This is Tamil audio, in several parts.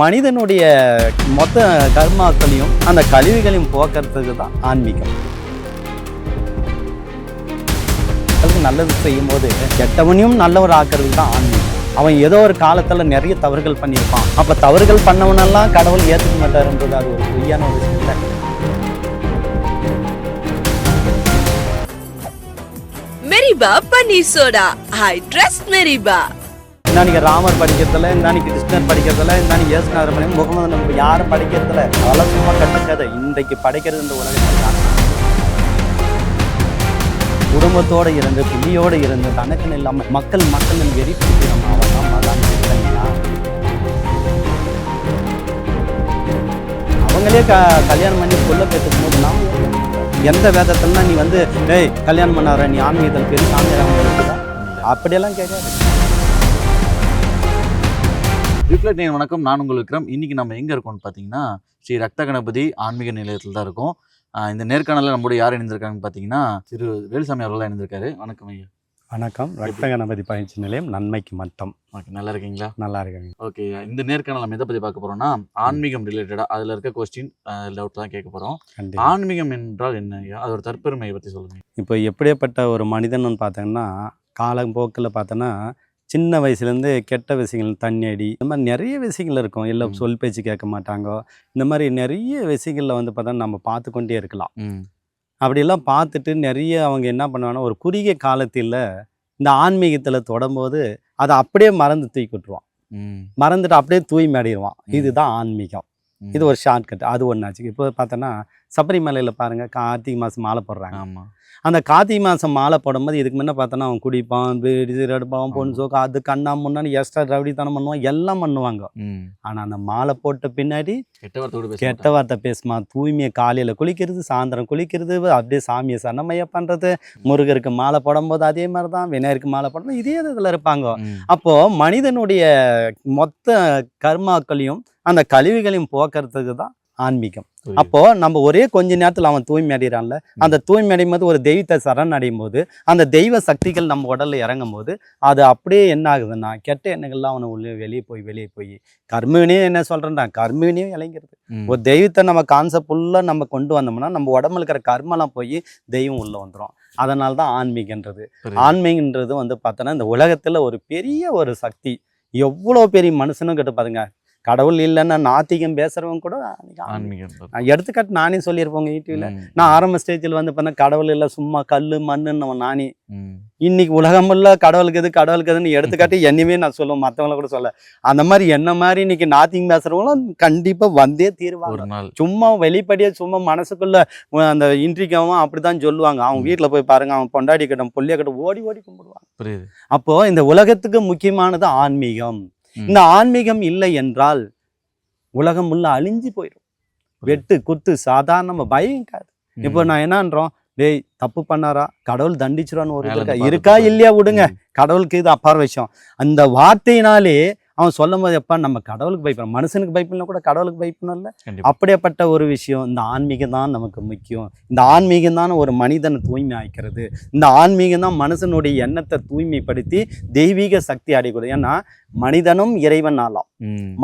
மனிதனுடைய மொத்த கர்மாக்களையும் அந்த கழிவுகளையும் போக்குறதுக்கு தான் ஆன்மீகம். அதுக்கு நல்லது செய்யும் போது கெட்டவனையும் நல்லவர் ஆக்குறதுக்கு தான் ஆன்மீகம். அவன் ஏதோ ஒரு காலத்தில் நிறைய தவறுகள் பண்ணியிருப்பான். அப்போ தவறுகள் பண்ணவனெல்லாம் கடவுள் ஏற்றுக்க மாட்டாருன்றது அது ஒரு பொய்யான ஒரு விஷயம் மெரிபா பன்னீர் சோடா ஐ ட்ரஸ்ட் மெரிபா இன்னைக்கு ராமர் படிக்கிறதுல இன்னைக்கு கிருஷ்ணர் படிக்கிறதுல இன்னைக்கு இயேசுநாதர் படி முகமது நம்ம யாரும் படிக்கிறதுல அதெல்லாம் சும்மா கட்டுக்கதை. இன்றைக்கு படிக்கிறது இந்த உலகத்தில் தான். குடும்பத்தோட இருந்து பிள்ளையோட இருந்து தனக்குன்னு இல்லாமல் மக்கள் மக்கள் வெறி பிடிக்கிறோம் அவன் அவங்களே க கல்யாணம் பண்ணி சொல்ல பேசும் போது நாம் எந்த வேதத்தில்னா நீ வந்து டேய் கல்யாணம் பண்ணார நீ ஆன்மீகத்தில் பெரிய சாமியார் அப்படியெல்லாம் கேட்காது. ரிஃப்ளெக்ட் நேயர் வணக்கம். நான் உங்கள் விக்ரம். இன்னைக்கு நம்ம எங்கே இருக்கோம்னு பார்த்தீங்கன்னா ஸ்ரீ ரக்த கணபதி ஆன்மீக நிலையத்தில் தான் இருக்கோம். இந்த நேர்காணலில் நம்மளோட யார் இணைந்திருக்காங்கன்னு பார்த்தீங்கன்னா திரு வேலுசாமி அவர்கள் இணைந்திருக்காரு. வணக்கம் ஐயா. வணக்கம். ரத்த கணபதி பயிற்சி நிலையம் நன்மைக்கு மட்டம் ஓகே நல்லா இருக்கீங்களா? நல்லா இருக்காங்க. ஓகே இந்த நேர்காணல் நம்ம எதை பற்றி பார்க்க போகிறோம்னா ஆன்மீகம் ரிலேட்டடாக அதில் இருக்க கொஸ்டின் டவுட் தான் கேட்க போகிறோம் ஆன்மீகம் என்றால் என்ன ஐயா? அதோட தற்பெருமையை பற்றி சொல்லுங்கள் இப்போ எப்படியாப்பட்ட ஒரு மனிதன் பார்த்தீங்கன்னா காலப்போக்கில் பார்த்தோன்னா சின்ன வயசுலேருந்து கெட்ட விஷயங்கள் தண்ணி அடி இந்த மாதிரி நிறைய விஷயங்கள் இருக்கும். ம். சொல் பேச்சு கேட்க மாட்டாங்க. இந்த மாதிரி நிறைய விஷயங்களில் வந்து பார்த்தா நம்ம பார்த்து கொண்டே இருக்கலாம். ம். அப்படியெல்லாம் பார்த்துட்டு நிறைய அவங்க என்ன பண்ணுவாங்கன்னா ஒரு குறுகிய காலத்தில் இந்த ஆன்மீகத்தில் தொடரும்போது அதை அப்படியே மறந்து தூக்கி விட்டுருவான். மறந்துட்டு அப்படியே தூய்மை அடைவான் ம். இதுதான் ஆன்மீகம். இது ஒரு ஷார்ட்கட். அது ஒன்றாச்சு இப்போ பார்த்தோன்னா சபரிமலையில் பாருங்கள் கார்த்திகை மாதம் மாலை போடுறாங்க. ஆமாம் அந்த கார்த்திகை மாதம் மாலை போடும்போது இதுக்கு முன்ன பார்த்தோன்னா அவன் குடிப்பான் எடுப்பான் ஆமா. சோக்கு அது கண்ணா முன்னாடி எக்ஸ்ட்ரா ரவுடித்தனம் பண்ணுவான் எல்லாம் பண்ணுவாங்க. ஆனால் அந்த மாலை போட்ட பின்னாடி கெட்ட வார்த்தை பேசுமா தூய்மையை காலையில் குளிக்கிறது சாயந்தரம் குளிக்கிறது அப்படியே சாமியை சன்னமைய பண்ணுறது முருகருக்கு மாலை போடும்போது அதே மாதிரி தான் விநாயகருக்கு மாலை போடும்போது இதே இதில் இருப்பாங்க. ம். அப்போ மனிதனுடைய மொத்த கர்மாக்களையும் அந்த கழிவுகளையும் போக்குறதுக்கு தான் ஆன்மீகம். அப்போ நம்ம ஒரே கொஞ்ச நேரத்தில் அவன் தூய்மை அடைகிறான்ல அந்த தூய்மை அடையும் போது ஒரு தெய்வத்தை சரண் அடையும் போது அந்த தெய்வ சக்திகள் நம்ம உடல்ல இறங்கும் போது அது அப்படியே என்ன ஆகுதுன்னா கெட்ட எண்ணங்கள்லாம் அவனை உள்ளே வெளியே போய் வெளியே போய் கர்மவினையும் என்ன சொல்றேன்டா கர்மவினையும் இளைங்கிறது ம். ஒரு தெய்வத்தை நம்ம கான்செப்ட் ஃபுல்லாக நம்ம கொண்டு வந்தோம்னா நம்ம உடம்புல இருக்கிற கர்மெல்லாம் போய் தெய்வம் உள்ள வந்துடும் அதனால தான் ஆன்மீகன்றது. ஆன்மீகன்றது வந்து பார்த்தோன்னா இந்த உலகத்துல ஒரு பெரிய ஒரு சக்தி எவ்வளோ பெரிய மனுஷனும் கிட்ட பாருங்க கடவுள் இல்லைன்னா நாத்திகம் பேசுறவங்க கூட ஆன்மீகம். எடுத்துக்காட்டு நானே சொல்லியிருப்போங்க யூடியூப்ல. நான் ஆரம்ப ஸ்டேஜில் வந்து பண்ண கடவுள் இல்லை சும்மா கல் மண்ணுன்னு நானே. இன்னைக்கு உலகமுள்ள கடவுளுக்கு எது கடவுளுக்கு எதுன்னு எடுத்துக்காட்டி என்னையுமே நான் சொல்லுவேன் மற்றவங்கள கூட சொல்ல அந்த மாதிரி என்ன மாதிரி இன்னைக்கு நாத்திங் பேசுறவங்களும் கண்டிப்பா வந்தே தீருவாங்க சும்மா வெளிப்படையா சும்மா மனசுக்குள்ள அந்த இன்ட்ரிக்காவும் அப்படிதான் சொல்லுவாங்க அவன் ம். வீட்டுல போய் பாருங்க அவன் பொண்டாடி கட்டம் புள்ளிய கட்டம் ஓடி ஓடி கும்பிடுவாங்க அப்போ இந்த உலகத்துக்கு முக்கியமானது ஆன்மீகம். இந்த ஆன்மீகம் இல்லை என்றால் உலகம் உள்ள அழிஞ்சு போயிடும். வெட்டு குத்து சாதாரண பயம் இருக்காது இப்போ. நான் என்னன்றோம் டேய் தப்பு பண்ணாரா? கடவுள் தண்டிச்சிருவான்னு ஒரு இருக்கா? இருக்கா இல்லையா? விடுங்க. கடவுளுக்கு இது அப்பாற விஷயம். அந்த வார்த்தையினாலே அவன் சொல்லும் போது எப்பா நம்ம கடவுளுக்கு பயப்படணும் மனுஷனுக்கு பயப்படணும் கூட கடவுளுக்கு பயப்படணும்ல கண்டிப்பா. அப்படியேப்பட்ட ஒரு விஷயம் இந்த ஆன்மீகம் தான் நமக்கு முக்கியம். இந்த ஆன்மீகம் தான் ஒரு மனிதனை தூய்மை ஆய்க்கிறது இந்த ஆன்மீகம் தான் மனுஷனுடைய எண்ணத்தை தூய்மைப்படுத்தி தெய்வீக சக்தி அடைகிறது. ஏன்னா மனிதனும் இறைவன் ஆலாம்.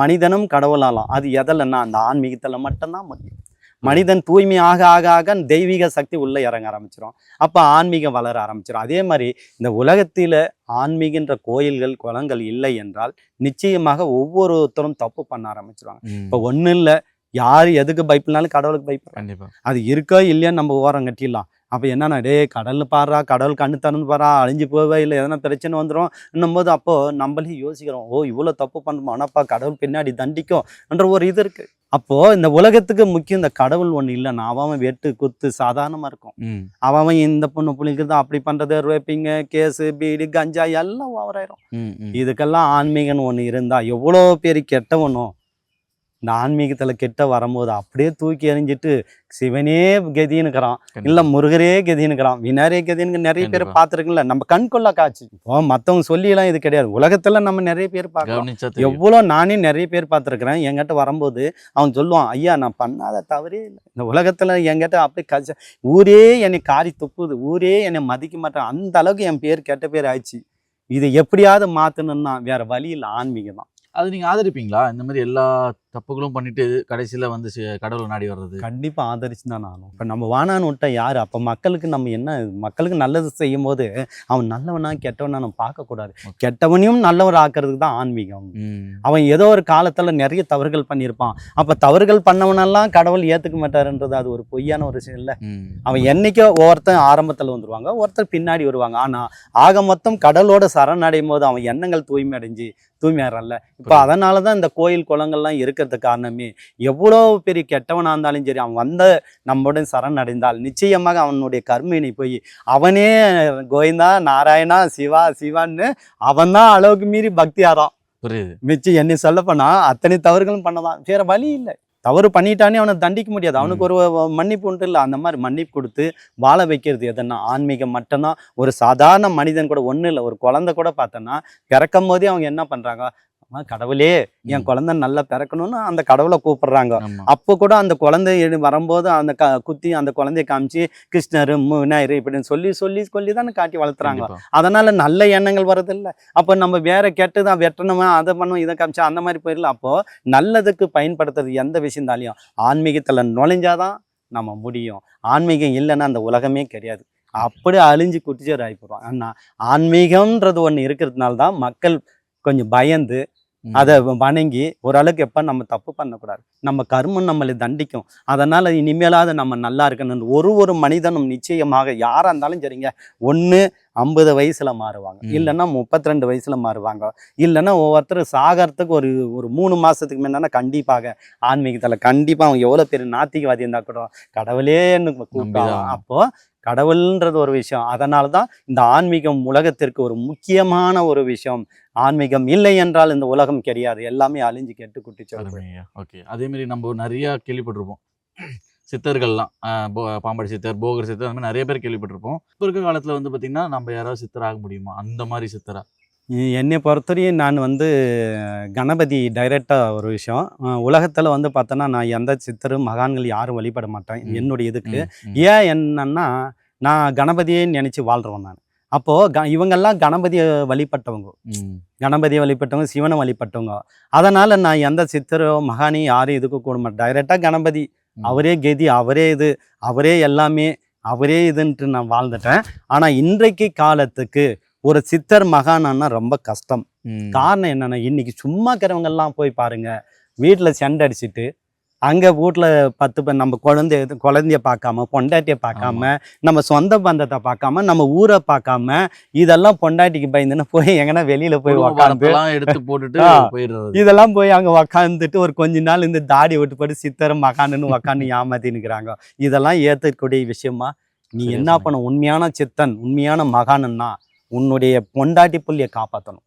மனிதனும் கடவுளாலாம் அது எதில்னா அந்த ஆன்மீகத்தில் மட்டும்தான் முடியும் மனிதன் தூய்மை ஆக ஆக ஆக தெய்வீக சக்தி உள்ளே இறங்க ஆரம்பிச்சிடும் அப்போ ஆன்மீகம் வளர ஆரம்பிச்சிடும் அதே மாதிரி இந்த உலகத்தில் ஆன்மீகன்ற கோயில்கள் குளங்கள் இல்லை என்றால் நிச்சயமாக ஒவ்வொருத்தரும் தப்பு பண்ண ஆரம்பிச்சிருவாங்க. இப்போ ஒன்றும் இல்லை யார் எதுக்கு பயப்படனாலும் கடவுளுக்கு பயப்படுறாங்க. கண்டிப்பா. அது இருக்கோ இல்லையான்னு நம்ம ஓரம் கட்டிடலாம். அப்போ என்னன்னா டேய் கடல்னு பாடுறா கடவுள் கண்ணு திறந்து பாறா அழிஞ்சு போவே இல்லை எதனா பிரச்சனை வந்துடும் என்னும் போது அப்போ நம்மளே யோசிக்கிறோம் ஓ இவ்வளோ தப்பு பண்ணுமா? ஆனாப்பா கடவுள் பின்னாடி தண்டிக்கும் என்ற ஒரு இது இருக்கு. அப்போ இந்த உலகத்துக்கு முக்கியம் இந்த கடவுள் ஒன்று இல்லைன்னா அவன் வெட்டு குத்து சாதாரணமாக இருக்கும். அவன் இந்த பொண்ணு புள்ளிங்கிறது அப்படி பண்ணுறது ரேப்பிங்க கேஸு பீடி கஞ்சா எல்லாம் ஓவராயிரும். இதுக்கெல்லாம் ஆன்மீகம்னு ஒன்று இருந்தா எவ்வளோ பேர் கெட்டவனோ இந்த ஆன்மீகத்துல கெட்ட வரும்போது அப்படியே தூக்கி எறிஞ்சிட்டு சிவனே கதினுக்கிறான் இல்ல. முருகரே கதினுக்கிறான் விநாயகரே கதின்னு நிறைய பேர். பார்த்துருக்குல்ல நம்ம கண் கொள்ளா காட்சி. இப்போ மத்தவங்க சொல்லியெல்லாம் இது கிடையாது. உலகத்துல நம்ம நிறைய பேர் பார்க்கலாம். எவ்வளோ நானே நிறைய பேர் பார்த்துருக்குறேன். என்கிட்ட வரும்போது அவன் சொல்லுவான் ஐயா நான் பண்ணாத தவறே இல்லை. இந்த உலகத்துல என்கிட்ட அப்படியே கச்ச ஊரே என்னை காரி துப்புது. ஊரே என்னை மதிக்க மாட்டான். அந்த அளவுக்கு என் பேர் கெட்ட பேர் ஆயிடுச்சு. இதை எப்படியாவது மாத்தணும்னா வேற வழி இல்லை. ஆன்மீகம் தான். அது நீங்க ஆதரிப்பீங்களா? இந்த மாதிரி எல்லா தப்புகளும் பண்ணிட்டு கடைசியில வந்து கடவுளை நாடி வர்றது. கண்டிப்பா ஆதரிச்சு தான் நானும். இப்போ நம்ம வானான்னு விட்டா யாரு? அப்போ மக்களுக்கு நம்ம என்ன மக்களுக்கு நல்லது செய்யும் போது அவன் நல்லவனா கெட்டவனா நம்ம பார்க்கக்கூடாது. கெட்டவனையும் நல்லவர் ஆக்குறதுக்கு தான் ஆன்மீகம். அவன் ஏதோ ஒரு காலத்துல நிறைய தவறுகள் பண்ணியிருப்பான். அப்ப தவறுகள் பண்ணவனெல்லாம் கடவுள் ஏத்துக்க மாட்டாருன்றது அது ஒரு பொய்யான ஒரு விஷயம் இல்ல. அவன் என்னைக்கோ ஒவ்வொருத்தன் ஆரம்பத்துல வந்துருவாங்க ஒருத்தர் பின்னாடி வருவாங்க. ஆனா ஆக மொத்தம் கடவுளோட சரணடையும் போது அவன் எண்ணங்கள் தூய்மை அடைஞ்சு தூய்மையாறல்ல இப்போ புரியுது. அதனால தான் இந்த கோயில் குளங்கள்லாம் இருக்கிறது காரணமே எவ்வளோ பெரிய கெட்டவனா இருந்தாலும் சரி அவன் வந்த நம்முடன் சரணடைந்தால் நிச்சயமாக அவனுடைய கர்மினை போய் அவனே கோவிந்தா நாராயணா சிவா சிவான்னு அவன் தான் அளவுக்கு மீறி பக்தி ஆறான் புரியுது. மிச்சம் என்னை சொல்ல போனா அத்தனை தவறுகளும் பண்ணதான் வேற வழி இல்லை. தவறு பண்ணிட்டானே அவனை தண்டிக்க முடியாது. அவனுக்கு ஒரு மன்னிப்பு உண்டு இல்லை. அந்த மாதிரி மன்னிப்பு கொடுத்து வாழ வைக்கிறது எதுன்னா ஆன்மீகம் மட்டும்தான். ஒரு சாதாரண மனிதன் கூட ஒன்றும் இல்லை. ஒரு குழந்தை கூட பார்த்தோன்னா பிறக்கும் போதே அவங்க என்ன பண்றாங்க? அம்மா, கடவுளே என். குழந்தை நல்லா பிறக்கணும்னு அந்த கடவுளை கூப்பிடுறாங்க. அப்போ கூட அந்த குழந்தை வரும்போது அந்த க குத்தி அந்த குழந்தைய காமிச்சு கிருஷ்ணர் மு- விநாயகர் இப்படின்னு சொல்லி சொல்லி சொல்லி தானே காட்டி வளர்த்துறாங்க. அதனால நல்ல எண்ணங்கள் வரதில்ல அப்போ நம்ம வேற கெட்டதான் வெட்டணுமா அதை பண்ணும் இதை காமிச்சா அந்த மாதிரி போயிடல. அப்போ நல்லதுக்கு பயன்படுத்துறது எந்த விஷயந்தாலையும் ஆன்மீகத்துல நுழைஞ்சாதான் நம்ம முடியும். ஆன்மீகம் இல்லைன்னா அந்த உலகமே கிடையாது. அப்படி அழிஞ்சு குட்டிச்சோர் ஆகி போகிறோம் ஆனால் ஆன்மீகம்ன்றது ஒன்று இருக்கிறதுனால தான் மக்கள் கொஞ்சம் பயந்து. அதை வணங்கி ஓரளவுக்கு எப்போ நம்ம தப்பு பண்ணக்கூடாது. நம்ம கர்மம் நம்மளை தண்டிக்கும். அதனால் இனிமேலாவது நம்ம நல்லா இருக்கணும் ஒரு ஒரு மனிதனும் நிச்சயமாக யாராக இருந்தாலும் சரிங்க. ஒன்று ஐம்பது வயசில் மாறுவாங்க. இல்லைன்னா முப்பத்தி ரெண்டு வயசில் மாறுவாங்க. இல்லைன்னா ஒவ்வொருத்தர் சாகறதுக்கு ஒரு ஒரு மூணு மாதத்துக்கு முன்னா கண்டிப்பாக ஆன்மீகத்தில் கண்டிப்பாக அவங்க எவ்வளோ பெரிய நாத்திகவாதி இருந்தால் கூட கடவுளேன்னு கூப்பிட்டாங்க. அப்போது கடவுள்ன்றது ஒரு விஷயம். அதனால தான் இந்த ஆன்மீகம் உலகத்திற்கு ஒரு முக்கியமான ஒரு விஷயம். ஆன்மீகம் இல்லை என்றால் இந்த உலகம் கிடையாது. எல்லாமே அழிஞ்சு கெட்டு குட்டிச்சோறு அருமையா ஓகே. அதே மாதிரி நம்ம நிறைய கேள்விப்பட்டிருப்போம். சித்தர்கள்லாம் பாம்பாடி சித்தர் போகர் சித்தர் அந்த மாதிரி நிறைய பேர் கேள்விப்பட்டிருப்போம். இப்போ இருக்க காலத்துல வந்து பாத்தீங்கன்னா நம்ம யாராவது சித்தர் ஆக முடியுமா? அந்த மாதிரி சித்தரா? என்னை பொறுத்தவரையும் நான் வந்து கணபதி டைரக்டாக ஒரு விஷயம். உலகத்தில் வந்து பார்த்தோன்னா நான் எந்த சித்தரும் மகான்கள் யாரும் வழிபட மாட்டேன். என்னுடைய இதுக்கு. ஏன் என்னன்னா நான் கணபதியே நினச்சி வாழ்கிறவன் நான். அப்போது க இவங்கெல்லாம் கணபதியை வழிபட்டவங்க. கணபதியை வழிபட்டவங்க சிவனை வழிபட்டவங்க. அதனால் நான் எந்த சித்தரோ மகானையும் யாரும் இதுக்கு கூட மாட்டேன். டைரெக்டாக கணபதி. அவரே கதி அவரே இது அவரே எல்லாமே அவரே இதுன்ட்டு நான் வாழ்ந்துட்டேன். ஆனால் இன்றைக்கு காலத்துக்கு ஒரு சித்தர் மகானான்னா ரொம்ப கஷ்டம். காரணம் என்னன்னா இன்னைக்கு சும்மா இருக்கிறவங்க எல்லாம் போய் பாருங்க வீட்டில் செண்டை அடிச்சிட்டு அங்கே வீட்டில் பத்து பேர் நம்ம குழந்தைய குழந்தைய பார்க்காம பொண்டாட்டியை பார்க்காம நம்ம சொந்த பந்தத்தை பார்க்காம நம்ம ஊரை பார்க்காம இதெல்லாம் பொண்டாட்டிக்கு பயந்துன்னு போய் எங்கன்னா வெளியில போய் உக்காந்து எடுத்து போட்டுட்டு இதெல்லாம் போய் அங்கே உக்காந்துட்டு ஒரு கொஞ்ச நாள் இந்த தாடி விட்டு போட்டு சித்தர் மகானுன்னு உக்காந்து ஏமாத்தி நிற்கிறாங்க இதெல்லாம் ஏற்றக்கூடிய விஷயமா? நீ என்ன. பண்ண உண்மையான சித்தன் உண்மையான மகானுன்னா உன்னுடைய பொண்டாட்டி புள்ளிய காப்பாற்றணும்.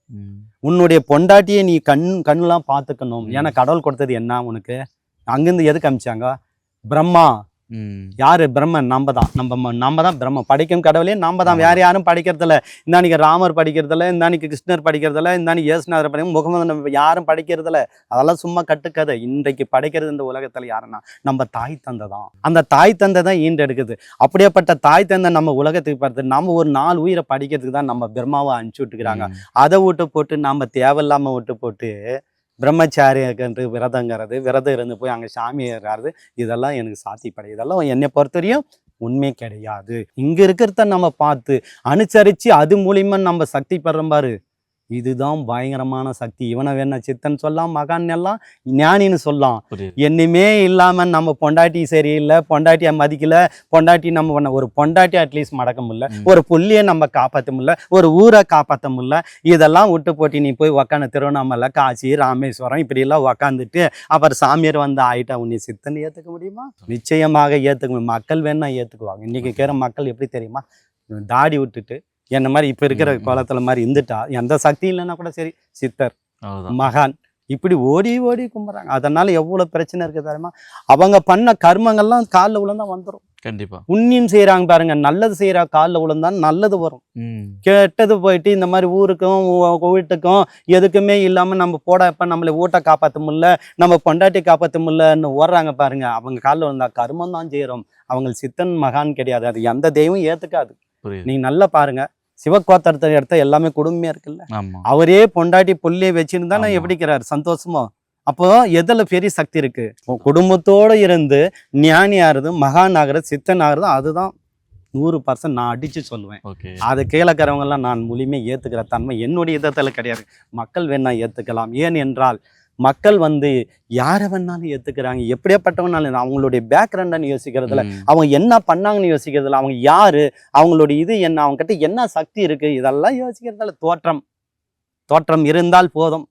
உன்னுடைய பொண்டாட்டியை நீ கண் கண்ணெலாம் பார்த்துக்கணும். ஏன்னா கடவுள் கொடுத்தது என்ன உனக்கு? அங்கேருந்து எதுக்கு அமிச்சாங்க? பிரம்மா. யாரு? பிரம்மன். நம்ம தான். நம்ம நம்ம தான் பிரம்ம படிக்கும் கடவுளே நம்ம தான். வேற யாரும் படிக்கிறதில்ல. இந்தானிக்கு ராமர் படிக்கிறதில்ல இந்தானிக்கு கிருஷ்ணர் படிக்கிறதில்ல இந்தானி இயேசுநாதர் படிக்கும் முகமது நபி யாரும் படிக்கிறதில்ல. அதெல்லாம் சும்மா கட்டுக்கதை. இன்றைக்கு படைக்கிறது இந்த உலகத்துல யாருன்னா நம்ம தாய் தந்தை தான். அந்த தாய் தந்தை தான் ஈண்டெடுக்குது. அப்படியேப்பட்ட தாய் தந்தை நம்ம உலகத்துக்கு பார்த்து நம்ம ஒரு நாலு உயிரை படிக்கிறதுக்கு தான் நம்ம பிரம்மாவை அனுப்பிச்சு விட்டுக்கிறாங்க. அதை விட்டு போட்டு நம்ம தேவையில்லாம விட்டு போட்டு பிரம்மச்சாரியன்று விரதங்கிறது விரதம் இருந்து போய் அங்கே சாமி ஏறாரு இதெல்லாம் எனக்கு சாத்திப்படை இதெல்லாம் என்னை பொறுத்தவரையும் உண்மை கிடையாது. இங்கே இருக்கிறத நம்ம பார்த்து அனுசரித்து அது மூலியமாக நம்ம சக்தி பெறோம் பாரு. இதுதான் பயங்கரமான சக்தி. இவனை வேணா சித்தன் சொல்லலாம் மகான் எல்லாம்? ஞானின்னு சொல்லலாம் என்னையுமே இல்லாம நம்ம பொண்டாட்டி சரியில்லை பொண்டாட்டியை மதிக்கல பொண்டாட்டி நம்ம பண்ண ஒரு பொண்டாட்டி அட்லீஸ்ட் மடக்க முடியல. ஒரு புள்ளியை நம்ம காப்பாற்ற முடியல ஒரு ஊரை காப்பாற்ற முடியல இதெல்லாம் விட்டு போட்டு நீ போய் உக்காந்து திருவண்ணாமலை காசி ராமேஸ்வரம் இப்படி எல்லாம் உக்காந்துட்டு அப்புறம் சாமியார் வந்து ஆயிட்டா உன்னை சித்தன் ஏத்துக்க முடியுமா? நிச்சயமாக ஏத்துக்க முடியும். மக்கள் வேணா ஏத்துக்குவாங்க. இன்னைக்கு இருக்கிற மக்கள் எப்படி தெரியுமா? தாடி விட்டுட்டு என்ன மாதிரி இப்ப இருக்கிற. கோலத்துல மாதிரி இருந்துட்டா எந்த சக்தி இல்லைன்னா கூட சரி சித்தர் மகான் இப்படி ஓடி ஓடி கும்பிட்றாங்க. அதனால எவ்வளவு பிரச்சனை இருக்கு தெரியுமா? அவங்க பண்ண கர்மங்கள்லாம் காலில் விழுந்தா வந்துடும் கண்டிப்பா. புண்ணியம் செய்றாங்க பாருங்க நல்லது செய்யறா காலில் விழுந்தா நல்லது வரும். கெட்டது போயிட்டு இந்த மாதிரி ஊருக்கும் வீட்டுக்கும் எதுக்குமே இல்லாம நம்ம போட இப்ப நம்மளை ஊட்ட காப்பாற்ற முடியல நம்ம பொண்டாட்டி காப்பாற்ற முடியலன்னு ஓடுறாங்க பாருங்க. அவங்க காலில் விழுந்தா கர்மம் தான் செய்யறோம் அவங்க சித்தன் மகான் கிடையாது. அது எந்த தெய்வம் ஏத்துக்காது. புரியுது. நீங்க நல்லா பாருங்க. சிவகோத்திரத்தை எடுத்த எல்லாமே குடும்பமே இருக்குல்ல? அவரே பொண்டாட்டி புள்ளைய வச்சிருந்தானே ஆமா. எப்படிக்கிறாரு சந்தோஷமா? அப்போ எதுல பெரிய சக்தி இருக்கு? குடும்பத்தோட இருந்து ஞானி ஆகுறது மகான் ஆகுறது சித்தன் ஆகுறது அதுதான் நூறு பர்சன்ட் நான் அடிச்சு சொல்லுவேன். அது கீழக்கிறவங்க எல்லாம் நான் முழுமையாக ஏத்துக்கிற தன்மை என்னுடைய இதத்துல கிடையாது. மக்கள் வேணா ஏத்துக்கலாம். ஏன் என்றால் மக்கள் வந்து யாரை வேணாலும் ஏத்துக்கிறாங்க. எப்படியாப்பட்டவனாலும் அவங்களுடைய பேக்ரவுண்டன்னு யோசிக்கிறதுல. அவங்க என்ன பண்ணாங்கன்னு யோசிக்கிறதுல அவங்க யாரு அவங்களுடைய இது என்ன அவங்க கிட்ட என்ன சக்தி இருக்கு இதெல்லாம் யோசிக்கிறதுல தோற்றம். தோற்றம் இருந்தால் போதும்.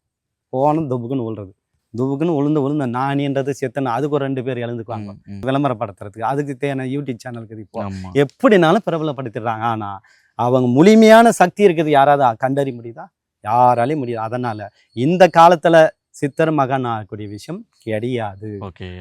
போகணும் துபுக்குன்னு விழுறது துபுக்குன்னு விழுந்து விழுந்த நானின்றது செத்தன அதுக்கு ஒரு ரெண்டு பேர் எழுந்துக்குவாங்க. விளம்பரப்படுத்துறதுக்கு. அதுக்கு தேவையான யூடியூப் சேனலுக்கு இப்போ எப்படினாலும் பிரபலப்படுத்திடுறாங்க. ஆனா அவங்க முழுமையான சக்தி இருக்குது யாராவது கண்டறிய முடியுதா? யாராலையும் முடியாது. அதனால இந்த காலத்துல சித்தர் மகன் ஆகக்கூடிய விஷயம் கிடையாது.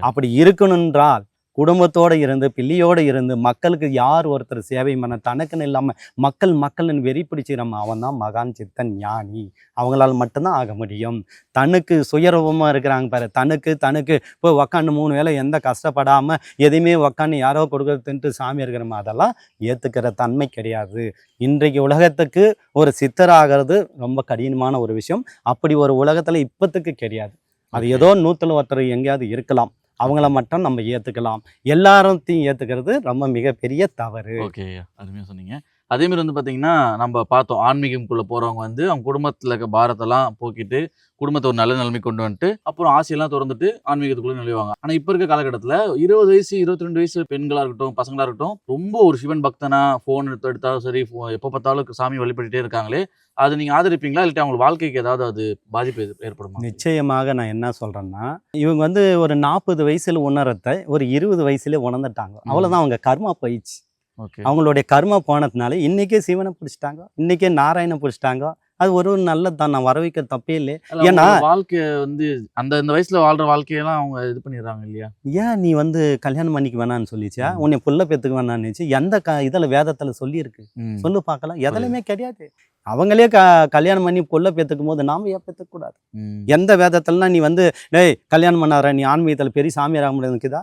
அப்படி இருக்கணுன்றால் குடும்பத்தோட இருந்து பிள்ளையோட இருந்து மக்களுக்கு யார் ஒருத்தர் சேவை பண்ண தனக்குன்னு இல்லாம மக்கள் மக்கள்னு வெறி பிடிச்சிக்கிறோம் அவன் தான் மகான் சித்தன் ஞானி. அவங்களால மட்டும்தான் ஆக முடியும். தனக்கு சுயரூபமா இருக்கிறாங்க பாரு. தனக்கு தனக்கு இப்போ உக்காந்து மூணு வேளை எந்த கஷ்டப்படாம எதையுமே உக்காந்து யாரோ கொடுக்கறதுன்ட்டு சாமி இருக்கிறோமா அதெல்லாம் ஏத்துக்கிற தன்மை கிடையாது. இன்றைக்கு உலகத்துக்கு ஒரு சித்தராகிறது ரொம்ப கடினமான ஒரு விஷயம். அப்படி ஒரு உலகத்துல இப்பத்துக்கு கிடையாது. அது. ஏதோ நூத்துல ஒருத்தர் எங்கேயாவது இருக்கலாம். அவங்கள மட்டும் நம்ம ஏற்றுக்கலாம் எல்லாரையும் ஏற்றுக்கிறது ரொம்ப மிகப்பெரிய தவறு. ஓகே அருமையாக சொன்னீங்க. அதே மாதிரி வந்து பார்த்தீங்கன்னா நம்ம பார்த்தோம் ஆன்மீகம்குள்ளே போகிறவங்க வந்து அவங்க குடும்பத்தில் இருக்க பாரத்தெல்லாம் போக்கிட்டு குடும்பத்தை ஒரு நல்ல நிலைமை கொண்டு வந்துட்டு அப்புறம் ஆசையெல்லாம் திறந்துட்டு ஆன்மீகத்துக்குள்ளே நுழைவாங்க. ஆனால் இப்போ இருக்க காலகட்டத்தில் இருபது வயசு இருபத்தி ரெண்டு வயசு பெண்களாக இருக்கட்டும் பசங்களாக இருக்கட்டும் ரொம்ப ஒரு சிவன் பக்தனா ஃபோன் எடுத்து எடுத்தாலும் சரி எப்போ பார்த்தாலும் சாமி வழிபட்டுட்டே இருக்காங்களே அதை நீங்கள் ஆதரிப்பீங்களா? இல்லாட்டி அவங்க வாழ்க்கைக்கு ஏதாவது அது பாதிப்பு ஏற்ப- ஏற்படுமா? நிச்சயமாக நான் என்ன சொல்றேன்னா இவங்க வந்து ஒரு நாற்பது வயசுல உணரத்தை ஒரு இருபது வயசுல உணர்ந்துட்டாங்க. அவ்வளவுதான் அவங்க கர்மா போயிடுச்சு. அவங்களுடைய கர்மா போனதுனால இன்னைக்கே சிவனை பிடிச்சிட்டாங்க. இன்னைக்கே நாராயணனை பிடிச்சிட்டாங்க. அது ஒரு நல்லது தான் நான் வர வைக்க தப்பே இல்லை. ஏன்னா வாழ்க்கை வந்து அந்த இந்த வயசுல வாழ்ற வாழ்க்கையெல்லாம் அவங்க இது பண்ணிடுறாங்க இல்லையா? ஏன் நீ வந்து கல்யாணம் பண்ணிக்க வேணாம்னு சொல்லிச்சா? ம். உன்னை புள்ள பெத்துக்க வேணாம்னுச்சு எந்த க இதில் வேதத்தில் சொல்லியிருக்கு. சொல்லு பார்க்கலாம். எதுலையுமே கிடையாது. அவங்களே க கல்யாணம் பண்ணி புள்ள பெத்துக்கும் போது நாம ஏன் பெத்துக்க கூடாது ம். எந்த வேதத்துலலாம் நீ வந்து டேய் கல்யாணம் பண்ணாத நீ ஆன்மீகத்தில் பெரிய சாமியார் ஆக முடியாதுக்குதா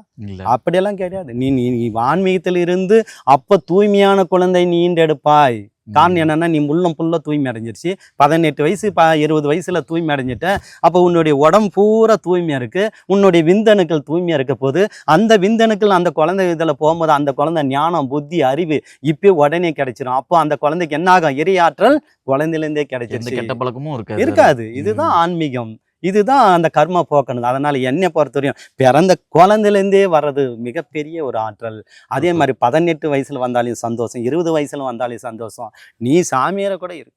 அப்படியெல்லாம் கிடையாது. நீ நீ நீ ஆன்மீகத்தில் இருந்து அப்ப தூய்மையான குழந்தை நீ ஈண்டெடுப்பாய் காரணம் என்னன்னா நீ முள்ளம் புல்ல தூய்மை அடைஞ்சிருச்சு. பதினெட்டு வயசு ப இருபது வயசுல தூய்மை அடைஞ்சிட்ட. அப்போ உன்னுடைய உடம்பு பூரா தூய்மையா இருக்கு. உன்னுடைய விந்தணுக்கள் தூய்மையா இருக்க போது அந்த விந்தணுக்கள் அந்த குழந்தை இதுல போகும்போது அந்த குழந்தை ஞானம் புத்தி அறிவு இப்போ உடனே கிடைச்சிரும். அப்போ அந்த குழந்தைக்கு என்ன ஆகும் இறையாற்றல் குழந்தையிலேருந்தே கிடைச்சிருச்சு. கெட்ட பழக்கமும் இருக்காது. இருக்காது. இதுதான் ஆன்மீகம். இதுதான் அந்த கர்மா போக்கணும் அதனால என்னை பொறுத்தவரையும் பிறந்த குழந்தையிலேருந்தே வர்றது மிகப்பெரிய ஒரு ஆற்றல். அதே மாதிரி பதினெட்டு வயசுல வந்தாலும் சந்தோஷம் இருபது வயசுல வந்தாலும் சந்தோஷம். நீ சாமியார கூட இரு.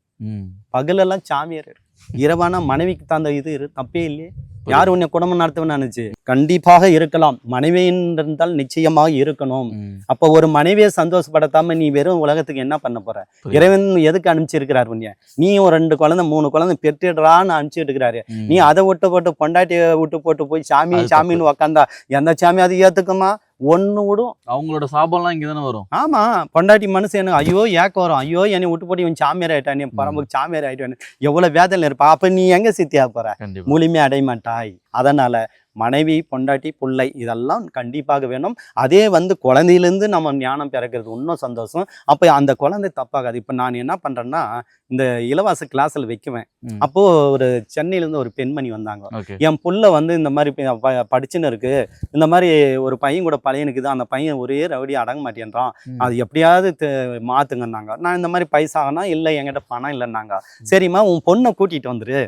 பகலெல்லாம் சாமியார் இரு. இரவானா மனைவிக்கு தந்த இது தப்பே இல்லையே. யார் உன்னை குடும்பம் நடத்தவன்னு நினைச்சு? கண்டிப்பாக இருக்கலாம். மனைவி இருந்தால் நிச்சயமாக இருக்கணும். அப்போ ஒரு மனைவியை சந்தோஷப்படுத்தாம நீ வெறும் உலகத்துக்கு என்ன பண்ண போற. இறைவன் எதுக்கு அனுப்பிச்சிருக்கிறார் உன்னை நீ ஒரு ரெண்டு குழந்தை மூணு குழந்தை பெற்றுடுறான்னு அனுப்பிச்சிட்டு இருக்கிறாரு. நீ அதை விட்டு போட்டு பொண்டாட்டியை விட்டு போட்டு போய் சாமி சாமின்னு உக்காந்தா எந்த சாமி அது ஏத்துக்குமா? ஒண்ணு விடும். அவங்களோட சாபம்லாம் இங்க தானே வரும். ஆமா பொண்டாட்டி மனுஷன் எனக்கு ஐயோ ஏக்கம் வரும். ஐயோ என்னை விட்டு போட்டு இவன் சாமியார் ஆயிட்டான் என் பரம்புக்கு சாமியார் ஆயிட்டான். எவ்வளவு வேதனை இருப்பா. அப்ப நீ எங்க சித்தியா போற? கண்டிப்பா. முழுமை அடைய மாட்டாய் அதனால மனைவி பொண்டாட்டி பிள்ளை இதெல்லாம் கண்டிப்பாக வேணும். அதே வந்து குழந்தையிலேருந்து நம்ம ஞானம் பிறக்கிறது இன்னும் சந்தோஷம். அப்போ அந்த குழந்தை தப்பாகாது. இப்போ நான் என்ன பண்ணுறேன்னா இந்த இலவச கிளாஸில் வைக்குவேன். ம். அப்போ ஒரு சென்னையிலேருந்து ஒரு பெண்மணி வந்தாங்க. என் புள்ள வந்து இந்த மாதிரி படிச்சுன்னு இருக்கு. இந்த மாதிரி ஒரு பையன் கூட பையனுக்குது அந்த பையன் ஒரே ரவுடி அடங்க மாட்டேன்றான். அது எப்படியாவது மாத்துங்கன்னாங்க. நான் இந்த மாதிரி பைசாகனா இல்லை என்கிட்ட பணம் இல்லைன்னாங்க. சரிம்மா உன் பொண்ணை கூட்டிட்டு வந்துரு.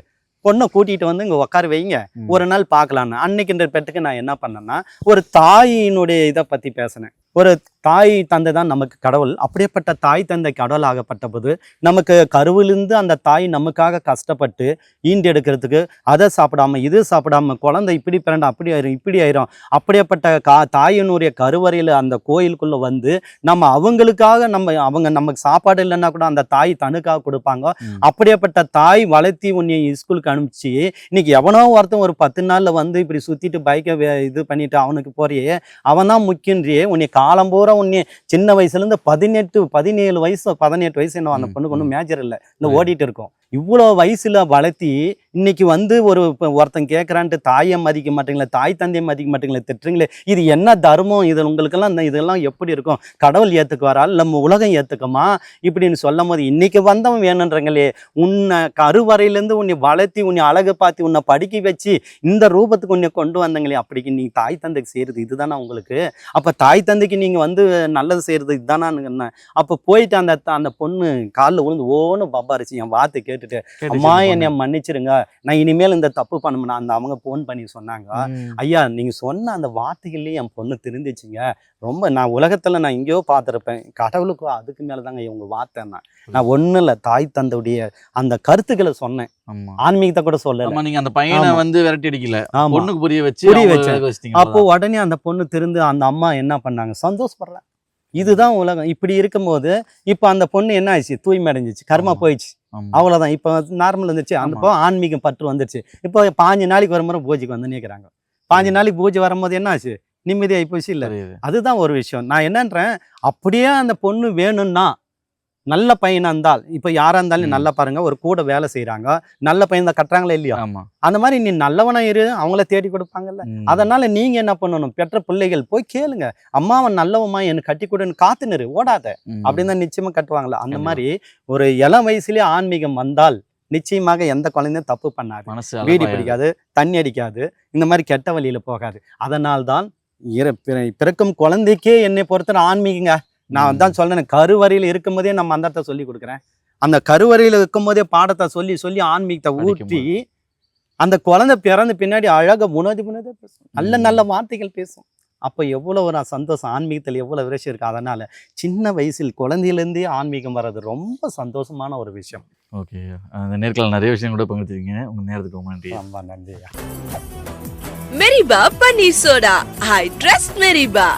பொண்ணை கூட்டிட்டு வந்து இங்க உட்கார வைங்க. ஒரு நாள் பார்க்கலான்னு அன்னைக்குன்ற பெட்டுக்கு நான் என்ன பண்ணேன்னா ஒரு தாயினுடைய இதை பத்தி பேசினேன். ஒரு தாய் தந்தை தான் நமக்கு கடவுள். அப்படியேப்பட்ட தாய் தந்தை கடவுள் ஆகப்பட்ட போது நமக்கு கருவிலிருந்து அந்த தாய் நமக்காக கஷ்டப்பட்டு ஈண்டெடுக்கிறதுக்கு அதை சாப்பிடாம இது சாப்பிடாம குழந்தை இப்படி பிறண்டா அப்படி ஆயிரும் இப்படி ஆயிரும். அப்படியேப்பட்ட கா தாயினுடைய கருவறையில் அந்த கோயிலுக்குள்ள வந்து நம்ம அவங்களுக்காக நம்ம அவங்க நமக்கு சாப்பாடு இல்லைன்னா கூட அந்த தாய் தனுக்காக கொடுப்பாங்க. அப்படியேப்பட்ட தாய் வளர்த்தி உன்னை ஸ்கூலுக்கு அனுப்பிச்சு இன்னைக்கு எவனோ ஒருத்தன் ஒரு பத்து நாள்ல வந்து இப்படி சுத்திட்டு பைக்கை இது பண்ணிட்டு அவனுக்கு போறியே அவன் தான் முக்கியன்றியே உன்னை காலம் பூரா உன்னை சின்ன வயசுல இருந்து பதினெட்டு பதினேழு வயசு பதினெட்டு வயசு என்ன அந்த பொண்ணுக்கு ஒன்றும் மேஜர் இல்லை. புரியுது. ஓடிட்டு இருக்கும். இவ்வளோ வயசுல வளர்த்தி இன்னைக்கு வந்து ஒரு இப்ப ஒருத்தன் கேட்குறான்ட்டு தாயை மதிக்க மாட்டீங்களே தாய் தந்தையை மதிக்க மாட்டீங்களே திட்டுறீங்களே இது என்ன தர்மம்? இது உங்களுக்கெல்லாம் இந்த இதெல்லாம் எப்படி இருக்கும்? கடவுள் ஏற்றுக்குவாரா இல்லை நம்ம உலகம் ஏற்றுக்குமா இப்படின்னு சொல்லும் போது இன்னைக்கு வந்தவன் வேணுன்றங்களே உன்னை கருவறையிலேருந்து உன்னை வளர்த்தி உன்னை அழகு பார்த்து உன்னை படிக்க வச்சு இந்த ரூபத்துக்கு உன்னை கொண்டு வந்தங்களே அப்படிக்கு நீ தாய் தந்தைக்கு செய்கிறது இதுதானே உங்களுக்கு? அப்போ தாய் தந்தைக்கு நீங்கள் வந்து நல்லது செய்கிறது இதுதானான்னு அப்போ போயிட்டு அந்த அந்த பொண்ணு காலில் விழுந்து ஓன்னு பப்பாரிச்சு என் வார்த்தை கேட்டுட்டு அம்மா என்னை மன்னிச்சிருங்க. நான் இனிமேல் இந்த தப்பு பண்ண அந்த அவங்க ஃபோன் பண்ணி சொன்னாங்க. ஐயா நீங்க சொன்ன அந்த வார்த்தைகள்லயே என் பொண்ணு திருந்துச்சுங்க ரொம்ப நான் உலகத்துல நான் எங்கேயோ பார்த்துருப்பேன். கடவுளுக்கு அதுக்கு மேலதாங்க இவங்க வார்த்தைன்னா. நான் ஒண்ணும் இல்ல தாய் தந்தையுடைய அந்த கருத்துக்களை சொன்னேன். ஆமா. ஆன்மீகத்தை கூட சொல்லல. ஆமா நீங்க அந்த பையனை. வந்து விரட்டி அடிக்கல. பொண்ணுக்கு புரிய வச்சு புரிய வச்சிட்டீங்க அப்போ உடனே அந்த பொண்ணு திருந்து அந்த அம்மா என்ன பண்ணாங்க? சந்தோஷப்படுறேன். இதுதான் உலகம். இப்படி இருக்கும்போது இப்போ அந்த பொண்ணு என்ன ஆயிடுச்சு? தூய்மை அடைஞ்சிச்சு கர்மா. போயிடுச்சு. ஆமா. அவ்வளவுதான். இப்போ நார்மல் வந்துருச்சு. அந்த. இப்போ ஆன்மீகம் பற்று வந்துருச்சு. இப்போ பாஞ்சு நாளைக்கு ஒரு முறை பூஜைக்கு வந்து நிற்கிறாங்க பாஞ்சு நாளைக்கு பூஜை வரும்போது என்ன ஆச்சு? நிம்மதியாகி போச்சு இல்லை. அதுதான் ஒரு விஷயம். நான் என்னன்றேன் அப்படியே அந்த பொண்ணு வேணும்னா நல்ல பையனா இருந்தால் இப்போ யாரா இருந்தாலும். நல்லா பாருங்க ஒரு கூட வேலை செய்றாங்க நல்ல பையன் தான் கட்டுறாங்களா இல்லையா அந்த மாதிரி நீ நல்லவனா இரு அவங்கள தேடி கொடுப்பாங்கல்ல. அதனால நீங்க என்ன பண்ணணும் பெற்ற பிள்ளைகள் போய் கேளுங்க அம்மா அவன் நல்லவமா எனக்கு கட்டி கொடுன்னு காத்து நிறு ஓடாத. அப்படின்னு தான் நிச்சயமா கட்டுவாங்களா அந்த. மாதிரி ஒரு இளம் வயசுலயே ஆன்மீகம் வந்தால் நிச்சயமாக எந்த குழந்தையும் தப்பு பண்ணாது அலப்பாயாது. பிடிக்காது தண்ணி அடிக்காது இந்த மாதிரி கெட்ட வழியில போகாது அதனால்தான் இற- பிற- பிறக்கும் குழந்தைக்கே என்னை பொறுத்தவரை ஆன்மீகங்க நான். தான் சொல்றேன் கருவறையில் இருக்கும்போதே நான் மந்திரத்தை சொல்லி கொடுக்குறேன். அந்த கருவறையில் இருக்கும்போதே பாடத்தை சொல்லி சொல்லி ஆன்மீகத்தை ஊற்றி அந்த குழந்தை பிறந்த பின்னாடி அழகா உணர்ந்து உணர்ந்து பேசும். நல்ல. நல்ல வார்த்தைகள் பேசும். அப்போ எவ்வளோ ஒரு சந்தோஷம் ஆன்மீகத்தில் எவ்வளோ விரட்சி இருக்கு அதனால சின்ன வயசில் குழந்தையிலேருந்தே ஆன்மீகம் வர்றது ரொம்ப சந்தோஷமான ஒரு விஷயம். ஓகே அந்த நேர்காணல் நிறைய விஷயம் கூட பகிர்ந்துருக்கீங்க உங்க நேரத்துக்கு ரொம்ப நன்றி. ரொம்ப நன்றி மெரிபா பன்னீர் சோடா. I trust மெரிபா.